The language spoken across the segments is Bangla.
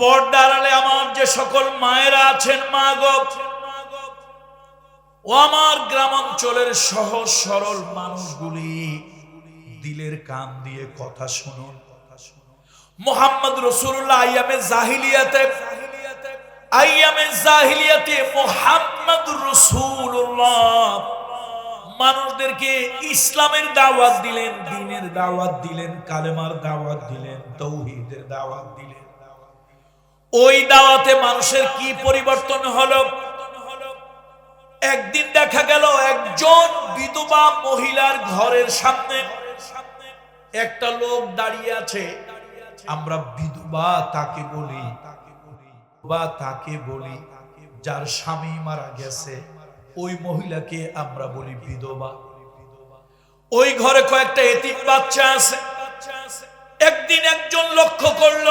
পর্দার আলে আমার যে সকল মায়েরা আছেন মা গো, ও আমার গ্রামাঞ্চলের সহজ সরল মানুষগুলি দিলের কান দিয়ে কথা শুনুন। মোহাম্মদ রসুল্লাহ আইয়ামে জাহিলিয়াতে আইয়ামে জাহিলিয়াতে মোহাম্মদ রসুল্লাহ মানুষদেরকে ইসলামের দাওয়াত দিলেন, দিনের দাওয়াত দিলেন, কালেমার দাওয়াত দিলেন, তৌহিদের দাওয়াত দিলেন। ওই দাওয়াতে মানুষের কি পরিবর্তন হলো? একদিন দেখা গেল একজন বিধবা মহিলার ঘরের সামনে একটা লোক দাঁড়িয়ে আছে। আমরা বিধবা তাকে বলি বা তাকে বলি, যার স্বামী মারা গেছে। ওই মহিলাকে আমরা বলি বিধবা। ওই ঘরে কয়েকটা এতিম বাচ্চা আছে। একদিন একজন লক্ষ্য করল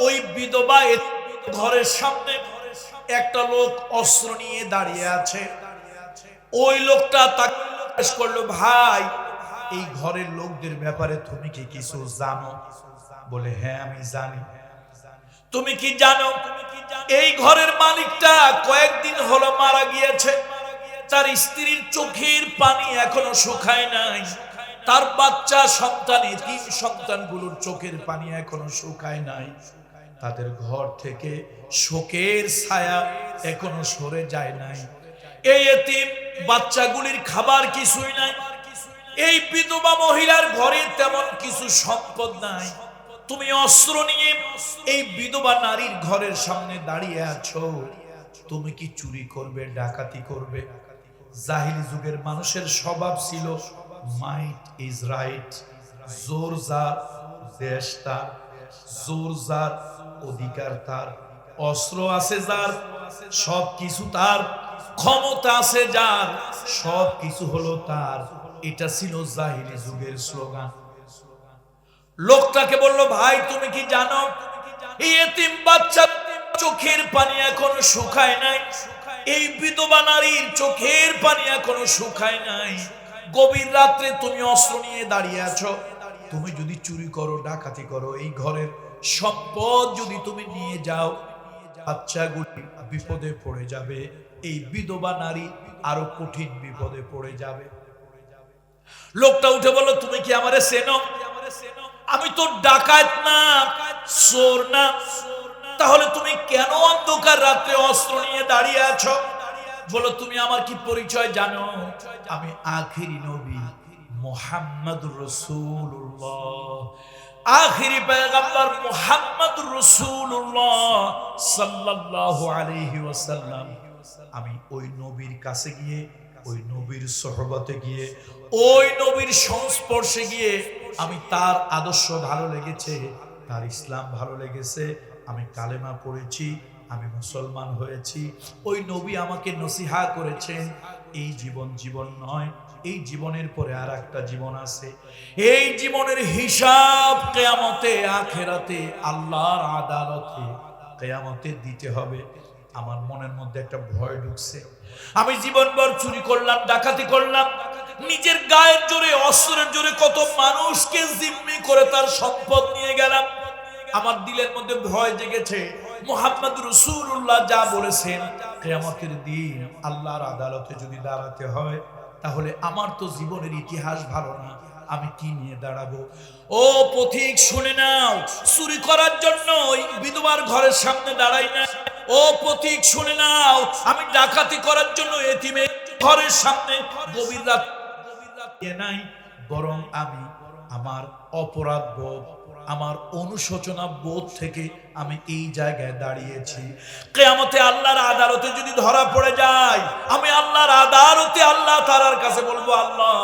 ওই বিধবা ঘরের সামনে একটা লোক অস্ত্র নিয়ে দাঁড়িয়ে আছে। ওই লোকটা তাকে করল, ভাই, এই ঘরের লোকদের ব্যাপারে তুমি কি কিছু জানো? বলে হ্যাঁ আমি জানি। তুমি কি জানো? এই ঘরের মালিকটা কয়েকদিন হলো মারা গিয়েছে। তার স্ত্রীর চোখের পানি এখনও শুকায় নাই। তার বাচ্চা সন্তান তিন সন্তানগুলোর চোখের পানি এখনও শুকায় নাই। তাদের ঘর থেকে শোকের ছায়া এখনও সরে যায় নাই। এই এতিম, বাচ্চাগুলির খাবার কিছুই নাই। এই বিধবা মহিলার ঘরে তেমন কিছু সম্পদ নাই। তুমি অস্ত্র নিয়ে এই বিধবা নারীর ঘরের সামনে দাঁড়িয়ে আছো। তুমি কি চুরি করবে, ডাকাতি করবে? জাহিলি যুগের মানুষের স্বভাব ছিল মাইট ইজ রাইট জোর যার দেশ তার জোর যার অধিকার তার, অস্ত্র আছে যার সব কিছু তার, ক্ষমতা আছে যার সব কিছু হলো তার। এটা ছিল জাহিলি যুগের স্লোগান। লোকটাকে বলল, ভাই, তুমি কি জানো বাচ্চা চোখের পানি এখনও শুকায় নাই। এই বিধবা নারীর চোখের পানি এখনও শুকায় নাই। গভীর রাত্রে তুমি অস্ত্র নিয়ে দাঁড়িয়ে আছো। তুমি যদি চুরি করো, ডাকাতি করো, এই ঘরের সম্পদ যদি তুমি নিয়ে যাও, বাচ্চাগুলি বিপদে পড়ে যাবে। এই বিধবা নারী আরও কঠিন বিপদে পড়ে যাবে। লোকটা উঠে বলল, তুমি কি আমারে চেনো? আমি তো ডাকাত না, চোর না। তাহলে তুমি কেন অন্ধকার রাতে অস্ত্র নিয়ে দাঁড়িয়ে আছো? বলো তুমি আমার কি পরিচয় জানো? আমি আখিরি নবী মোহাম্মদ রসুল্লাহ আখিরি পেগাম্বার মোহাম্মদ রসুল্লাহ সাল্লাল্লাহু আলাইহি ওয়াসাল্লাম। আমি ওই নবীর কাছে গিয়ে, ওই নবীর সহবতে গিয়ে, ওই নবীর সংস্পর্শে গিয়ে আমি তার আদর্শ ভালো লেগেছে, তার ইসলাম ভালো লেগেছে, আমি কালেমা পড়েছি, আমি মুসলমান হয়েছি। ওই নবী আমাকে নসিহা করেছেন, এই জীবন জীবন নয় এই জীবনের পরে আর একটা জীবন আছে। এই জীবনের হিসাব কেয়ামতে, আখেরাতে আল্লাহর আদালতে কেয়ামতে দিতে হবে। আমার মনের মধ্যে একটা ভয় ঢুকছে। আমি জীবনভর চুরি করলাম, ডাকাতি করলাম। নিজের গায়ের জোরে, অস্ত্রের জোরে কত মানুষকে জিম্মি করে তার সম্পদ নিয়ে গেলাম। আমার দিলের মধ্যে ভয় জেগেছে। মোহাম্মদ রসুল্লাহ যা বলেছেন, কেয়ামতের দিন আল্লাহর আদালতে যদি দাঁড়াতে হয় তাহলে আমার তো জীবনের ইতিহাস ভালো না, আমি কি নিয়ে দাঁড়াবো? ও পথিক, শুনে নাও, চুরি করার জন্য ওই বিধবার ঘরের সামনে দাঁড়াই না। ও পথিক, শুনে নাও, আমি ডাকাতি করার জন্য এতিমে ঘরের সামনে গভীর রাত নাই, বরং আমি আমার অপরাধ বোধ আমার অনুশোচনা বোধ থেকে আমি এই জায়গায় দাঁড়িয়েছি। কেয়ামতে আল্লাহর আদালতে যদি ধরা পড়ে যায় আমি আল্লাহর আদালতে আল্লাহ তারার কাছে বলব, আল্লাহ,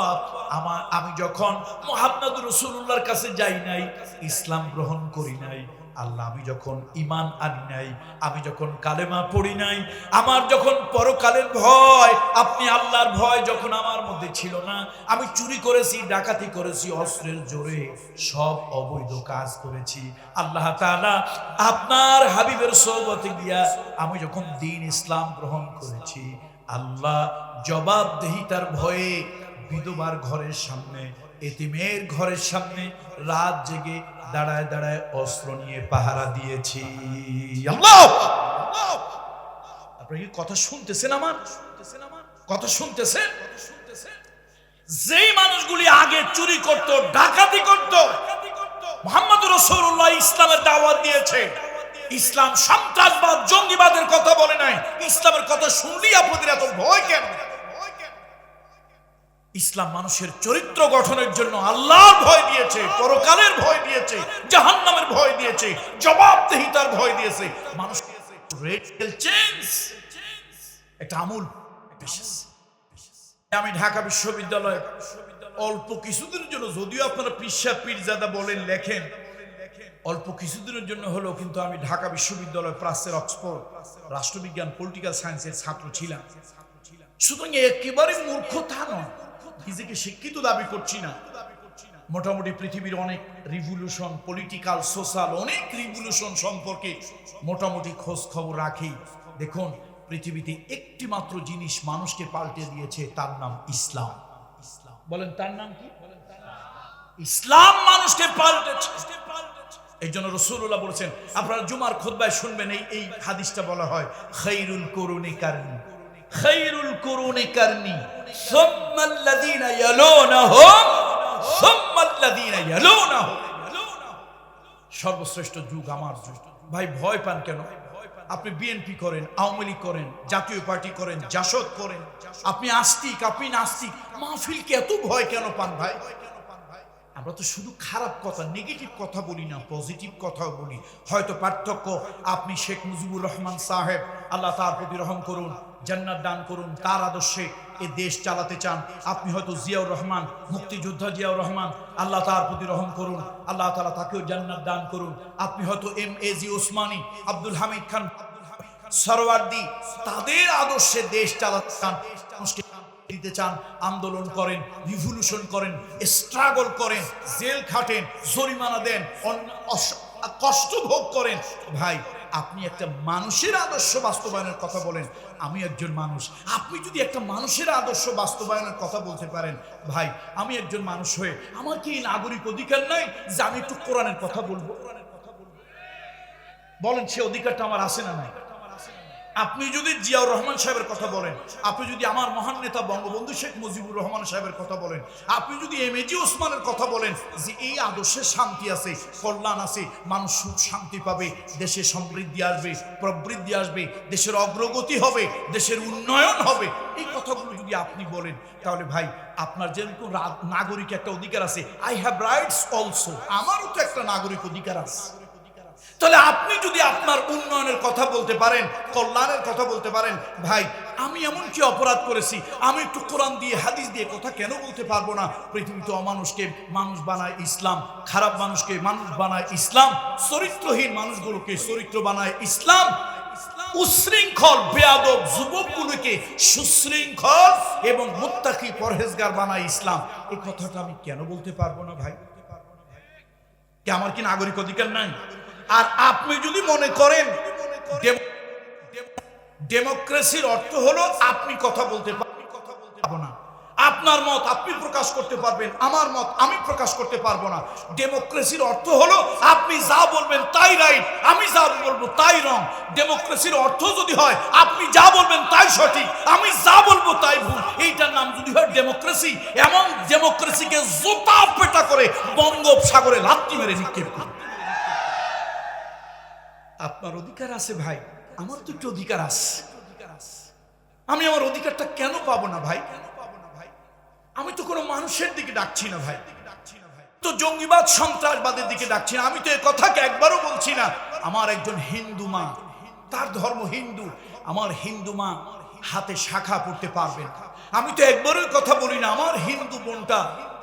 আমার, আমি যখন মোহাম্মদ রসুল্লাহর কাছে যাই নাই, ইসলাম গ্রহণ করি নাই। আল্লাহ, আমি যখন ইমান আনি নাই, আমি যখন কালেমা পড়ি নাই, আমার যখন পরকালের ভয়, আপনি আল্লাহর ভয় যখন আমার মধ্যে ছিল না, আমি চুরি করেছি, ডাকাতি করেছি, অস্ত্রের জোরে সব অবৈধ কাজ করেছি। আল্লাহ তাআলা আপনার হাবিবের সৌবতে গিয়া আমি যখন দিন ইসলাম গ্রহণ করেছি, আল্লাহ জবাবদেহিতার ভয়ে বিধবার ঘরের সামনে এতিমের ঘরের সামনে রাত জেগে দাঁড়ায় দাঁড়ায় অস্ত্র নিয়ে পাহারা দিয়েছি। আপনারা কি কথা শুনতেছেন আমার? কথা শুনতেছেন? যেই মানুষগুলি আগে চুরি করত, ডাকাতি করত মোহাম্মদ রসুল্লাহ ইসলামের দাওয়াত দিয়েছে। ইসলাম সন্ত্রাসবাদ, জঙ্গিবাদের কথা বলে নাই। ইসলামের কথা শুনলেই আপনাদের এত ভয় কেন? ইসলাম মানুষের চরিত্র গঠনের জন্য আল্লাহর ভয় দিয়েছে, পরকালের ভয় দিয়েছে, জাহান্নামের ভয় দিয়েছে, জবাবদেহিতার ভয় দিয়েছে। মানুষ একটা আমূল আমি ঢাকা বিশ্ববিদ্যালয়ে অল্প কিছুদিনের জন্য, যদিও আপনারা পিসা পীরজাদা বলেন, লেখেন, অল্প কিছুদিনের জন্য হলেও কিন্তু আমি ঢাকা বিশ্ববিদ্যালয় প্রাচ্যের অক্সফোর্ড রাষ্ট্রবিজ্ঞান, পলিটিক্যাল সায়েন্সের ছাত্র ছিলাম। সুতরাং একেবারে মূর্খ তা নয়। নিজেকে শিক্ষিত দাবি করছি না। মোটামুটি পৃথিবীর অনেক রিভলিউশন পলিটিক্যাল সোশ্যাল অনেক রিভলিউশন সম্পর্কে মোটামুটি খোঁজ খবর রাখি। দেখুন, পৃথিবীতে একটি মাত্র জিনিস মানুষকে পাল্টে দিয়েছে, তার নাম ইসলাম। ইসলাম বলেন, তার নাম কি? ইসলাম মানুষকে পাল্টেছে। এই জন্য রসুল্লাহ বলেছেন, আপনারা জুমার খোদবায় শুনবেন, এই এই হাদিসটা বলা হয় খৈরুল করুনি কারণী খৈরুল করুনি ইয়ালুনাহুম সর্বশ্রেষ্ঠ যুগ আমার যুগ। ভাই, ভয় পান কেন? আপনি বিএনপি করেন, আওয়ামী লীগ করেন, জাতীয় পার্টি করেন, জাসদ করেন, আপনি আস্তিক, আপনি নাস্তিক, মাহফিলকে এত ভয় কেন পান ভাই? আমরা তো শুধু খারাপ কথা নেগেটিভ কথা বলি না পজিটিভ কথাও বলি। হয়তো পার্থক্য, আপনি শেখ মুজিবুর রহমান সাহেব, আল্লাহ তার প্রতি রহম করুন। জান্নাত দান করুন, তার আদর্শে এ দেশ চালাতে চান। আপনি হয়তো জিয়াউর রহমান, মুক্তিযোদ্ধা জিয়াউর রহমান, আল্লাহ তার প্রতি রহম করুন, আল্লাহ তালা তাকেও জান্নাত দান করুন। আপনি হয়তো M A G Osmani, Abdul Hamid Khan, Suhrawardy, তাদের আদর্শে দেশ চালাতে চান দিতে চান, আন্দোলন করেন রিভলিউশন করেন স্ট্রাগল করেন, জেল খাটেন, জরিমানা দেন কষ্ট ভোগ করেন। ভাই আপনি একটা মানুষের আদর্শ বাস্তবায়নের কথা বলেন, আমি একজন মানুষ। আপনি যদি একটা মানুষের আদর্শ বাস্তবায়নের কথা বলতে পারেন, ভাই, আমি একজন মানুষ হয়ে আমার কি নাগরিক অধিকার নাই যে আমি একটু কোরআনের কথা বলব কোরানের কথা বলব? বলেন সে অধিকারটা আমার আছে না নাই? আপনি যদি জিয়াউর রহমান সাহেবের কথা বলেন, আপনি যদি আমার মহান নেতা বঙ্গবন্ধু শেখ মুজিবুর রহমান সাহেবের কথা বলেন, আপনি যদি এম এজি ওসমানের কথা বলেন যে এই আদর্শে শান্তি আছে, কল্যাণ আছে, মানুষ সুখ শান্তি পাবে, দেশে সমৃদ্ধি আসবে, প্রবৃদ্ধি আসবে, দেশের অগ্রগতি হবে, দেশের উন্নয়ন হবে। এই কথাগুলো যদি আপনি বলেন, তাহলে ভাই, আপনার যেরকম নাগরিক একটা অধিকার আছে আই হ্যাভ রাইটস অলসো আমারও তো একটা নাগরিক অধিকার আছে। তাহলে আপনি যদি আপনার উন্নয়নের কথা বলতে পারেন, কল্যাণের কথা বলতে পারেন, ভাই, আমি এমন কি অপরাধ করেছি? আমি একটু কোরআন দিয়ে, হাদিস দিয়ে কথা কেন বলতে পারব না? পৃথিবীতে অমানুষকে মানুষ বানায় ইসলাম, খারাপ মানুষকে মানুষ বানায় ইসলাম, চরিত্রহীন মানুষগুলোকে চরিত্র বানায় ইসলাম। উশৃঙ্খল, বেয়াদব যুবকগুলোকে সুশৃঙ্খল এবং মুত্তাকি পরহেজগার বানায় ইসলাম। এই কথাটা আমি কেন বলতে পারব না, ভাই? আমার কি নাগরিক অধিকার নাই? আর আপনি যদি মনে করেন ডেমোক্রেসির অর্থ হলো আপনি কথা বলতে পারব না। আপনার মত আপনি প্রকাশ করতে পারবেন, আমার মত আমি প্রকাশ করতে পারব না। ডেমোক্রেসির অর্থ হলো আপনি যা বলবেন তাই রাইট আমি যা বলব তাই রং ডেমোক্রেসির অর্থ যদি হয়, আপনি যা বলবেন তাই সঠিক, আমি যা বলব তাই ভুল। এইটার নাম যদি হয় ডেমোক্রেসি, এমন ডেমোক্রেসিকে জোতা পেটা করে বঙ্গোপসাগরে লাত্তি মেরে নিক্ষেপ করবে আপনার অধিকার আছে ভাই। আমার তো একটু অধিকার আছে। আমি আমার অধিকারটা কেন পাবো না ভাই? কেন পাবো আমি তো কোনো মানুষের দিকে ডাকছি না ভাই। তো জঙ্গিবাদ, সন্ত্রাসবাদের দিকে ডাকছি না। আমি তো এ কথাকে একবারও বলছি না। আমার একজন হিন্দু মা, তার ধর্ম হিন্দু। আমার হিন্দু মা হাতে শাখা পড়তে পারবেন আমি তো একবারও কথা বলি না। আমার হিন্দু বোনটা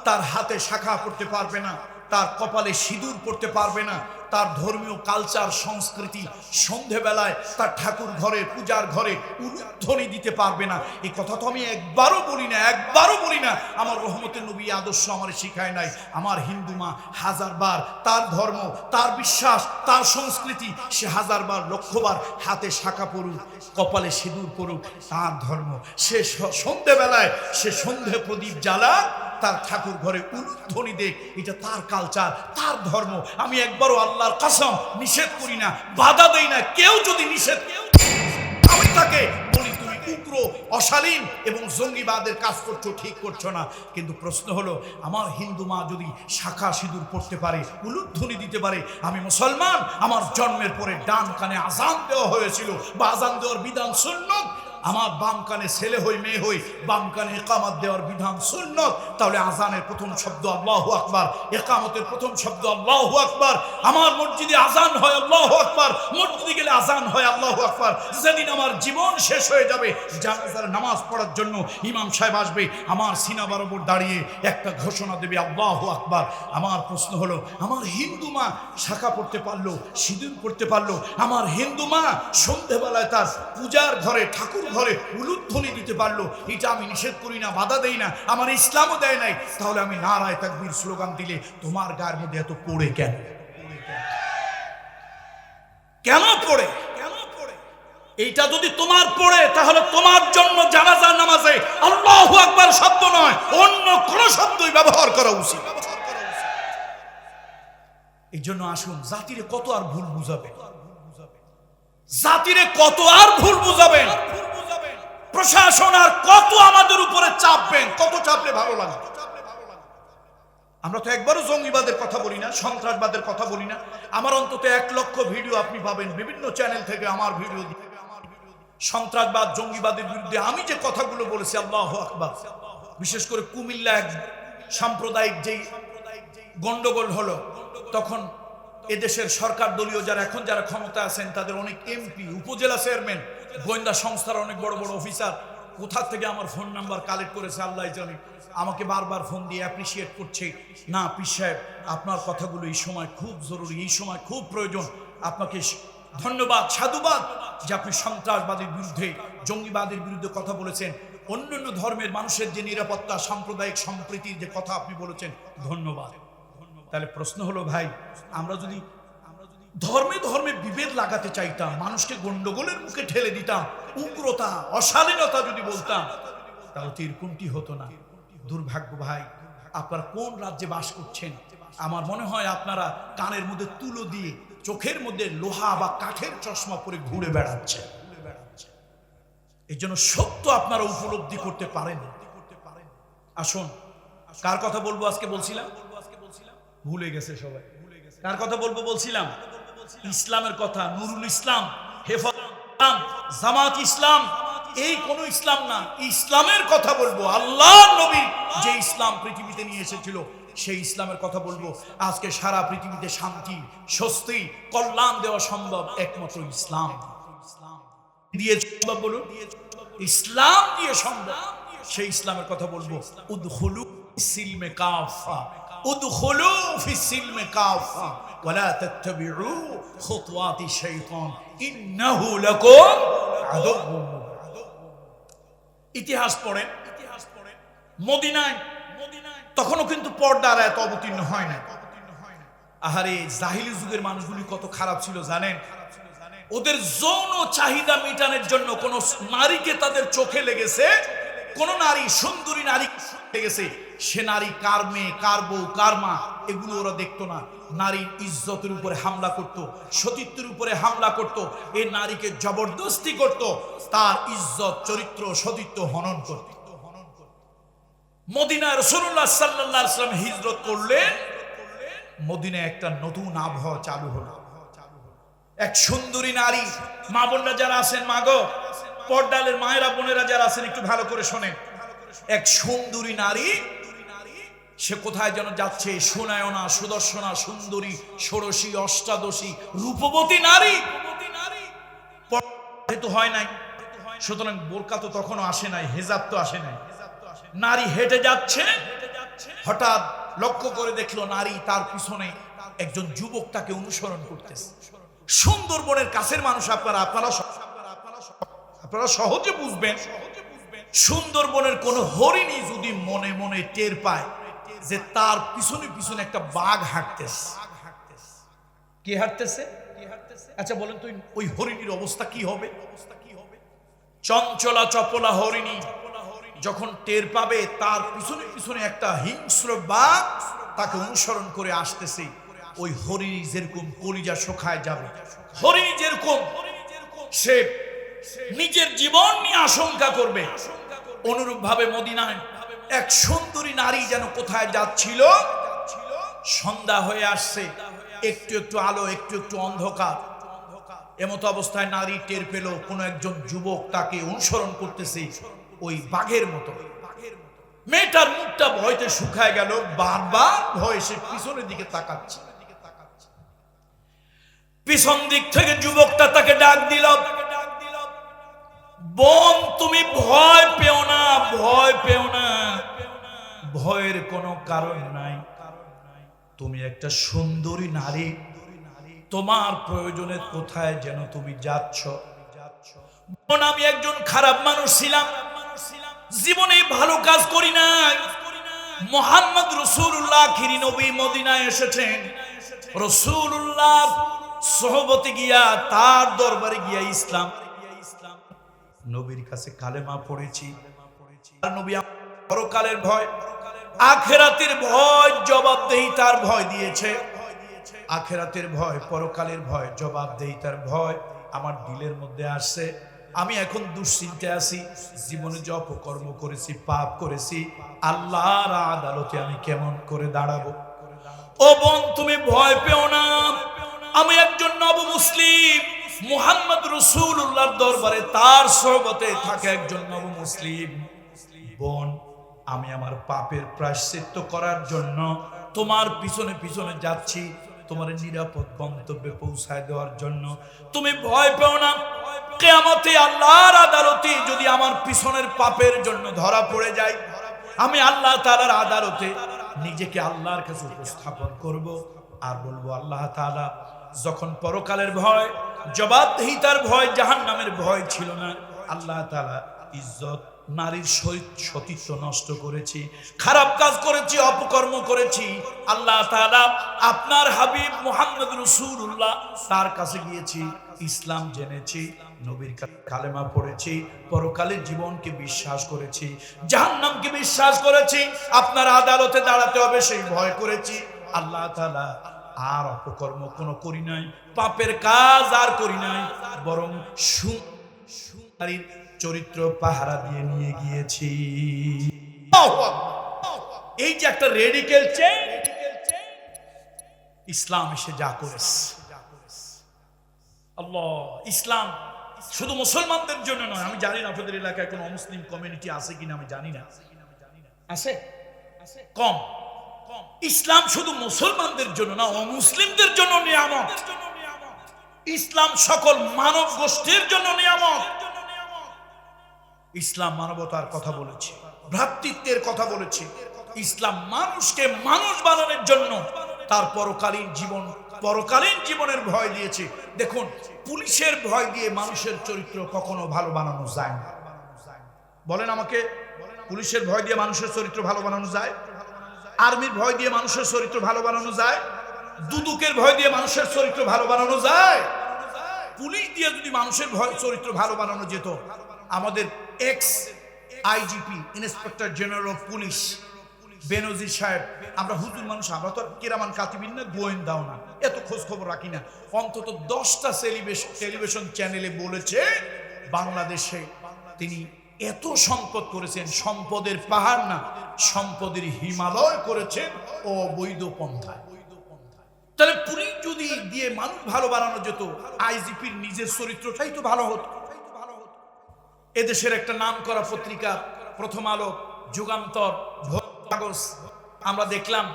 তার হাতে শাখা পড়তে পারবে না। তার কপালে সিঁদুর পড়তে পারবে না। তার ধর্মীয় কালচার, সংস্কৃতি সন্ধেবেলায় তার ঠাকুর ঘরে, পূজার ঘরে উলুধ্বনি দিতে পারবে না। এই কথা তো আমি একবারও বলি না, একবারও বলি না। আমার রহমতের নবী আদর্শ আমার শিখায় নাই। আমার হিন্দু মা হাজারবার তার ধর্ম, তার বিশ্বাস, তার সংস্কৃতি, সে হাজারবার, লক্ষবার হাতে শাখা পড়ুক কপালে সিঁদুর পড়ুক তার ধর্ম। সে স- সন্ধেবেলায় সে সন্ধে প্রদীপ জ্বালা তার ঠাকুর ঘরে উলুধ্বনি দেখ, এটা তার কালচার তার ধর্ম। আমি একবারও আল্লাহর কসম নিষেধ করি না, বাধা দেই না, কেউ যদি নিষেধ আমি তাকে বলি, তুমি উগ্র, অশালীন এবং জঙ্গিবাদের কাজ করছ, ঠিক করছ না। কিন্তু প্রশ্ন হলো, আমার হিন্দু মা যদি শাখা সিঁদুর পড়তে পারে, উলুধ্বনি দিতে পারে, আমি মুসলমান? আমার জন্মের পরে ডান কানে আজান দেওয়া হয়েছিল, বা আজান দেওয়ার বিধান সুন্নত আমার বাম কানে ছেলে হই, মেয়ে হই, বাম কানে একামত দেওয়ার বিধান সুন্নত। তাহলে আজানের প্রথম শব্দ আল্লাহু আকবার, একামতের প্রথম শব্দ আল্লাহু আকবার। আমার মসজিদে আজান হয় আল্লাহ আকবার, মসজিদে গেলে আজান হয় আল্লাহু আকবার। যেদিন আমার জীবন শেষ হয়ে যাবে, জানাজার নামাজ পড়ার জন্য ইমাম সাহেব আসবে, আমার সিনা ওপর দাঁড়িয়ে একটা ঘোষণা দেবে আল্লাহু আকবার। আমার প্রশ্ন হলো, আমার হিন্দু মা শাখা পড়তে পারল, সিঁদুর পড়তে পারল, আমার হিন্দু মা সন্ধেবেলায় তার পূজার ঘরে ঠাকুর ঘরে উলুধ্বনি দিতে পারল। এটা আমি নিষেধ করি না, বাধা দেই না, আমার ইসলামও দেয় নাই। তাহলে আমি নারায় তাকবীর স্লোগান দিলে তোমার গায়ের মধ্যে এত পড়ে কেন? কেন পড়ে? কেন পড়ে এইটা যদি তোমার পড়ে, তাহলে তোমার জন্য জানাজা নামাজে আল্লাহু আকবার শব্দ নয়, অন্য কোন শব্দই ব্যবহার করা উচিত। এই জন্য আসুন, জাতিরে কত আর ভুল বুঝাবে জাতিরে কত আর ভুল বুঝাবেন? প্রশাসন আর কত আমাদের উপরে চাপবেন? কত চাপলে ভালো লাগে? আমরা তো একবারও জঙ্গিবাদের কথা বলি না, সন্ত্রাসবাদের কথা বলি না। আমার অন্তত এক লক্ষ ভিডিও আপনি পাবেন, বিভিন্ন চ্যানেল থেকে আমার ভিডিও সন্ত্রাসবাদ, জঙ্গিবাদের বিরুদ্ধে আমি যে কথাগুলো বলেছি, আল্লাহ আকবার। বিশেষ করে কুমিল্লা এক সাম্প্রদায়িক যেই গন্ডগোল হলো, তখন এদেশের সরকার দলীয় যারা, এখন যারা ক্ষমতা আছেন, তাদের অনেক এমপি, উপজেলা চেয়ারম্যান গোয়েন্দা সংস্থার অনেক বড় বড় অফিসার। কোথা থেকে আমার ফোন নাম্বার কালেক্ট করেছে আল্লাহ জানে। আমাকে বারবার ফোন দিয়ে অ্যাপ্রিসিয়েট করছে। না পি সাহেব, আপনার কথাগুলো এই সময় খুব জরুরি, এই সময় খুব প্রয়োজন। আপনাকে ধন্যবাদ, সাধুবাদ যে আপনি সন্ত্রাসবাদের বিরুদ্ধে, জঙ্গিবাদের বিরুদ্ধে কথা বলেছেন। অন্যান্য ধর্মের মানুষের যে নিরাপত্তা, সাম্প্রদায়িক সম্প্রীতির যে কথা আপনি বলেছেন, ধন্যবাদ। তাহলে প্রশ্ন হলো, ভাই, আমরা যদি ধর্মে ধর্মে বিভেদ লাগাতে চাইতাম, মানুষকে গন্ডগোলের মুখে ঠেলে দিতাম, উগ্রতা, অশালীনতা যদি বলতাম, তাহলে তো হতো না। দুর্ভাগ্য ভাই, আপনারা কোন রাজ্যে বাস করছেন? আমার মনে হয় আপনারা কানের মধ্যে তুলো দিয়ে চোখের মধ্যে লোহা বা কাঠের চশমা পরে ঘুরে বেড়াচ্ছে এই জন্য সত্য আপনারা উপলব্ধি করতে পারেন। আসুন, কার কথা বলব আজকে বলছিলাম? ভুলে গেছে সবাই। কার কথা বলব বলছিলাম? ইসলামের কথা নুরুল ইসলাম ইসলাম, জামাত ইসলাম এই কোন ইসলাম না। ইসলামের কথা বলব আল্লাহ নবী যে ইসলাম পৃথিবীতে নিয়ে এসেছিল সেই ইসলামের কথা বলব। আজকে সারা পৃথিবীতে শান্তি স্বস্তি কল্যাণ দেওয়া সম্ভব একমাত্র ইসলাম। দিয়ে বলুন? ইসলাম দিয়ে সম্ভব সেই ইসলামের কথা বলব। উদখুলু সিলমে কাফা উদখুলু ফি সিলমে কাফা ইতিহাস পড়েন ইতিহাস পড়েন। মদিনায়। মদিনায় তখনও কিন্তু পর্দার এত অবতীর্ণ হয় না আহারে, জাহিলি যুগের মানুষগুলি কত খারাপ ছিল জানেন? ওদের যৌন চাহিদা মেটানোর জন্য কোন নারীকে তাদের চোখে লেগেছে, কোন নারী, সুন্দরী নারী লেগেছে সে নারী কার মেয়ে, কার বউ, কার মা, এগুলো ওরা দেখতো না। নারীর ইজ্জতের উপরে হামলা করত, সতীত্বের উপরে হামলা করত এই নারীকে জবরদস্তি করত, তার ইজ্জত, চরিত্র, সতীত্ব হনন করত। মদিনায় রসুল্লাহ সাল্লাম হিজরত করলেন, মদিনায় একটা নতুন আবহাওয়া চালু হলো। এক সুন্দরী নারী, মা বোনরা যারা আছেন মাগো পর্দালের মায়েরা, বোনেরা যারা আছেন, একটু ভালো করে শোনেন। এক সুন্দরী নারী, সে কোথায় যেন যাচ্ছে? সুনায়না, সুদর্শনা, সুন্দরী, ষোড়শী, অষ্টাদশী, রূপবতী নারী। যেহেতু হয় নাই। সুতরাং বোরকা তো তখনও আসে নাই, হেজাব তো আসে নাই। নারী হেঁটে যাচ্ছে। হঠাৎ লক্ষ্য করে দেখল নারী তার পিছনে একজন যুবক তাকে অনুসরণ করতেছে। সুন্দরবনের কাছের মানুষ, আপনারা আপনারা আপনারা সহজে বুঝবেন সুন্দরবনের কোন হরিণী যদি মনে মনে টের পায় যে তার পিছনে পিছনে একটা বাঘ হাঁটতেছে। কে হাঁটতেছে? আচ্ছা বলেন তো, ওই- ওই হরিণীর অবস্থা কি হবে? চঞ্চলা চপলা হরিণী যখন টের পাবে, তার পিছনে পিছনে একটা হিংস্র বাঘ তাকে অনুসরণ করে আসতেছে। ওই হরিণী যেরকম কলিজা শোখায় যাবে। হরিণী যেরকম, সে নিজের জীবন নিয়ে আশঙ্কা করবে। অনুরূপ ভাবে মদিনায় এক সুন্দরী নারী যেন কোথায় যাচ্ছিল? সন্ধ্যা হয়ে আসছে। একটু একটু আলো, একটু একটু অন্ধকার। এমতো অবস্থায় নারী টের পেল, কোন একজন যুবক তাকে অনুসরণ করতেছে ওই বাঘের মতো। মেয়েটার মুখটা ভয়তে শুকায় গেল, বারবার ভয় সে পিছনের দিকে তাকাচ্ছে। পিছন দিক থেকে যুবকটা তাকে ডাক দিল, বোন, তুমি ভয় ভয় পেও না। ভয়ের কোনো কারণ নাই। তুমি একটা সুন্দরী নারী। তোমার প্রয়োজনে কোথায় যেন তুমি যাচ্ছ? আমি একজন খারাপ মানুষ ছিলাম। জীবনে ভালো কাজ করি নাই। মোহাম্মদ রসুল্লাহ খিরি নবী মদিনায় এসেছেন। রসুল্লাহ সহবতে গিয়া তার দরবারে গিয়া ইসলাম। নবীর কাছে কালেমা পড়েছি। পরকালের ভয়, আখেরাতের ভয় জবাবদেহি তার ভয় দিয়েছে। আখেরাতের ভয়, পরকালের ভয় জবাবদেহিতার ভয় আমার দিলের মধ্যে আসছে। আমি এখন দুশ্চিন্তে আছি, জীবনে যে অপকর্ম করেছি, পাপ করেছি, আল্লাহর আদালতে আমি কেমন করে দাঁড়াবো? ও বোন, তুমি ভয় পেও না। আমি একজন নব মুসলিম মুহাম্মদ রসুল্লাহর দরবারে তার সহবতে থাকে একজন নব মুসলিম আমি আমার পাপের প্রায়শ্চিত্ত করার জন্য তোমার পিছনে পিছনে যাচ্ছি, তোমার নিরাপদ গন্তব্যে পৌঁছায় দেওয়ার জন্য। তুমি ভয় পেও না। কেয়ামতে আল্লাহর আদালতে যদি আমার পিছনের পাপের জন্য ধরা পড়ে যায়, আমি আল্লাহ তাআলার আদালতে নিজেকে আল্লাহর কাছে উপস্থাপন করব আর বলব, আল্লাহ তাআলা, যখন পরকালের ভয়, জবাবদিহিতার ভয়, জাহান্নামের ভয় ছিল না, আল্লাহ তাআলা ইজ্জত নারীর সহিত সতীত্ব নষ্ট করেছি, খারাপ কাজ করেছি, অপকর্ম করেছি। আল্লাহ তাআলা আপনার হাবিব মুহাম্মদ রসুল্লাহ তার কাছে গিয়েছি, ইসলাম জেনেছি, নবীর কালেমা পড়েছি, পরকালের জীবনকে বিশ্বাস করেছি, জাহান্নামকে বিশ্বাস করেছি, আপনার আদালতে দাঁড়াতে হবে সেই ভয় করেছি। আল্লাহ তাআলা আর অপকর্ম কোনো করি নাই, পাপের কাজ আর করি নাই, বরং চরিত্র পাহারা দিয়ে নিয়ে গিয়েছি। এই যে একটা রেডিকেল ইসলাম এসে যা করেছে। আল্লাহ, ইসলাম শুধু মুসলমানদের জন্য নয়, আমি জানি না আপনাদের এলাকায় কোনো অমুসলিম কমিউনিটি আছে কিনা, আমি জানি না। আছে? কম। ইসলাম শুধু মুসলমানদের জন্য না, অমুসলিমদের জন্য নিয়ামত। ইসলাম সকল মানব গোষ্ঠীর জন্য নিয়ামত। ইসলাম মানবতার কথা বলেছে, ভ্রাতৃত্বের কথা বলেছে। ইসলাম মানুষকে মানুষ বানানোর জন্য তার পরকালীন জীবন, পরকালীন জীবনের ভয় দিয়েছে। দেখুন, পুলিশের ভয় দিয়ে মানুষের চরিত্র কখনো ভালো বানানো যায় না। বলেন আমাকে, পুলিশের ভয় দিয়ে মানুষের চরিত্র ভালো বানানো যায়? আর্মির ভয় দিয়ে মানুষের চরিত্র ভালো বানানো যায়? দুদুকের ভয় দিয়ে মানুষের চরিত্র ভালো বানানো যায়? পুলিশ দিয়ে যদি মানুষের ভয়, চরিত্র ভালো বানানো যেত, আমাদের ex IGP inspector general of police Benazir সাহেব, আমরা হুজুর মানুষ, আমরা তো কিরামান কাতিবিন না গোয়েন্দাও না। এত খোঁজ খবর রাখি না। অন্তত দশটা টেলিভিশন টেলিভিশন চ্যানেলে বলেছে, বাংলাদেশে তিনি এত সম্পদ করেছেন, সম্পদের পাহাড় না, সম্পদের হিমালয় করেছেন ও বৈধ পন্থায়। তাহলে পুলিশ যদি দিয়ে মানুষ ভালো বানানো যেত আইজিপির নিজের চরিত্রটাই তো ভালো হতো। এদেশের একটা নাম করা পত্রিকা, প্রথম আলো, যুগান্তর কাগজ আমরা দেখলাম,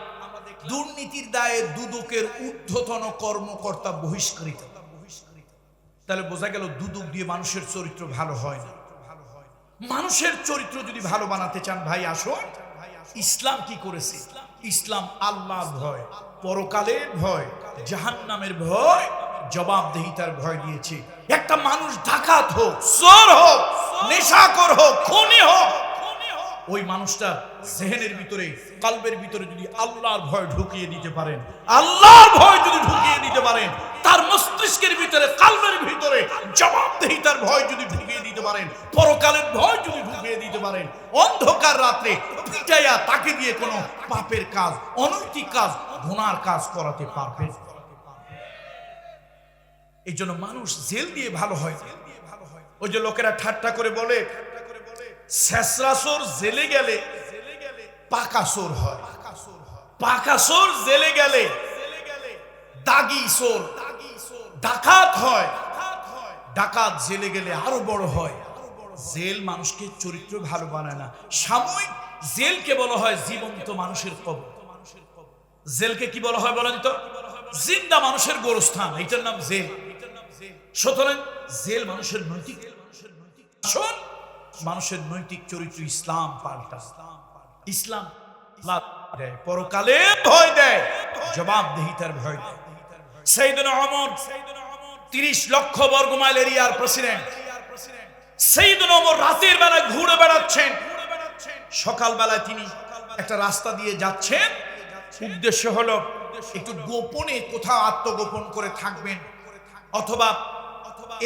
দুর্নীতির দায়ে দুদকের ঊর্ধ্বতন কর্মকর্তা বহিষ্কৃত। তাহলে বোঝা গেল দুদক দিয়ে মানুষের চরিত্র ভালো হয় না। মানুষের চরিত্র যদি ভালো বানাতে চান, ভাই আসো ইসলাম কি করেছে? ইসলাম আল্লাহর ভয়, পরকালের ভয়, জাহান্নামের ভয় জবাবদেহিতার ভয় দিয়েছে একটা মানুষ ডাকাত হোক, চোর হোক নেশাকর হোক, খুনি হোক, ওই মানুষটা জেহেনের ভিতরে, কালবের ভিতরে যদি আল্লাহর ভয় ঢুকিয়ে দিতে পারেন, আল্লাহর ভয় যদি ঢুকিয়ে দিতে পারেন, তার মস্তিষ্কের ভিতরে, কালবের ভিতরে জবাবদেহিতার ভয় যদি ঢুকিয়ে দিতে পারেন, পরকালের ভয় যদি ঢুকিয়ে দিতে পারেন, অন্ধকার রাত্রে পিটাইয়া তাকে দিয়ে কোনো পাপের কাজ, অনৈতিক কাজ, গুনার কাজ করাতে পারবে না। এই জন্য মানুষ জেল দিয়ে ভালো হয়। ওই যে লোকেরা ঠাট্টা করে বলে, শেষরাসোর জেলে গেলে পাকা সোর হয়। পাকা সোর জেলে গেলে দাগি সোর, ডাকাত হয়। ডাকাত জেলে গেলে আরও বড় হয়। জেল মানুষকে চরিত্র ভালো বানায় না। সাময়িক জেলকে বলা হয় জীবন্ত মানুষের কবর। জেলকে কি বলা হয় বলেন তো? জিন্দা মানুষের গোরস্থান এটার নাম জেল। সুতরাং জেল মানুষের নৈতিক মানুষের নৈতিক চরিত্র ইসলাম পাল্টা। ইসলাম দেয়, পরকালে ভয় দেয়, জবাবদিহিতার ভয় দেয়। সেইদিন অমর তিরিশ লক্ষ বর্গ মাইল এরিয়ার প্রেসিডেন্ট সেইদিন অমর রাতের বেলায় ঘুরে বেড়াচ্ছেন। সকালবেলায় তিনি একটা রাস্তা দিয়ে যাচ্ছেন। উদ্দেশ্য হলো একটু গোপনে কোথাও আত্মগোপন করে থাকবেন। অথবা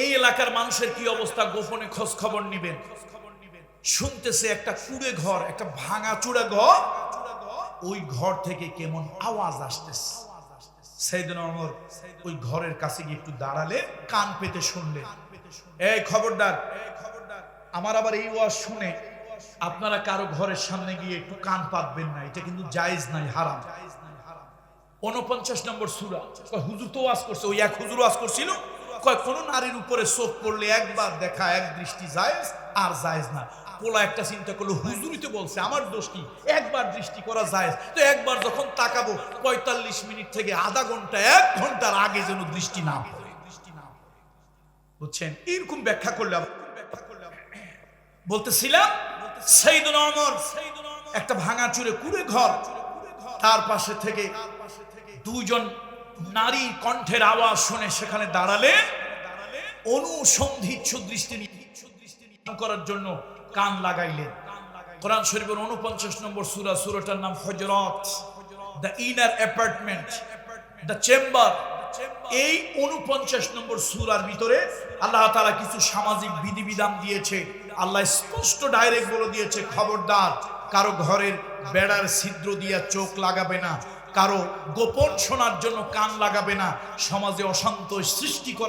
এই এলাকার মানুষের কি অবস্থা? গোপনে খোঁজ খবর নিবেন। শুনতেছে একটা কুড়ে ঘর, একটা ভাঙা চূড়া ঘর। ওই ঘর থেকে কেমন আওয়াজ আসতেছে। সেইদিন অমর, ওই ঘরের কাছে গিয়ে একটু দাঁড়ালে কান পেতে শুনলেন। এই খবরদার, আমার আবার এই ওয়াজ শুনে আপনারা কারও ঘরের সামনে গিয়ে একটু কান পাতবেন না, এটা কিন্তু জায়েজ নাই, হারাম। উনপঞ্চাশ নম্বর সুরা। হুজুর তো ওয়াজ করছে, ওই এক হুজুর ওয়াজ করছিল? কয়, কোন নারীর উপরে চোখ পড়লে একবার দেখা এক দৃষ্টি জায়েজ, আর জায়েজ না। পোলা একটা চিন্তা করল হুজুরই তো বলছে, আমার দোষ কি? একবার দৃষ্টি করা জায়েজ। তো একবার যখন তাকাবো, পঁয়তাল্লিশ মিনিট থেকে আধা ঘণ্টা, এক ঘণ্টার আগে যেন দৃষ্টি না পড়ে। বুঝছেন? এরকম ব্যাখ্যা করলে আবার- বলতেছিলাম সেইদুল অমর একটা ভাঙা চুরে কুড়ে ঘর, তার পাশে থেকে দুজন নারী কণ্ঠের আওয়াজ শুনে সেখানে দাঁড়ালে অনুসন্ধিৎসু দৃষ্টি করার জন্য কান লাগাইলেন। কোরআন শরীফের উনপঞ্চাশ নম্বর সুরা, সুরাটার নাম হজরত, the inner apartment, the chamber. এই উনপঞ্চাশ নম্বর সুরার ভিতরে আল্লাহ তাআলা কিছু সামাজিক বিধিবিধান দিয়েছে। আল্লাহ স্পষ্ট ডাইরেক্ট বলে দিয়েছে, খবরদার, কারও ঘরের বেড়ার ছিদ্র দিয়া চোখ লাগাবে না। কারও গোপন শোনার জন্য কান লাগাবে না। সমাজে অশান্ত সৃষ্টি করা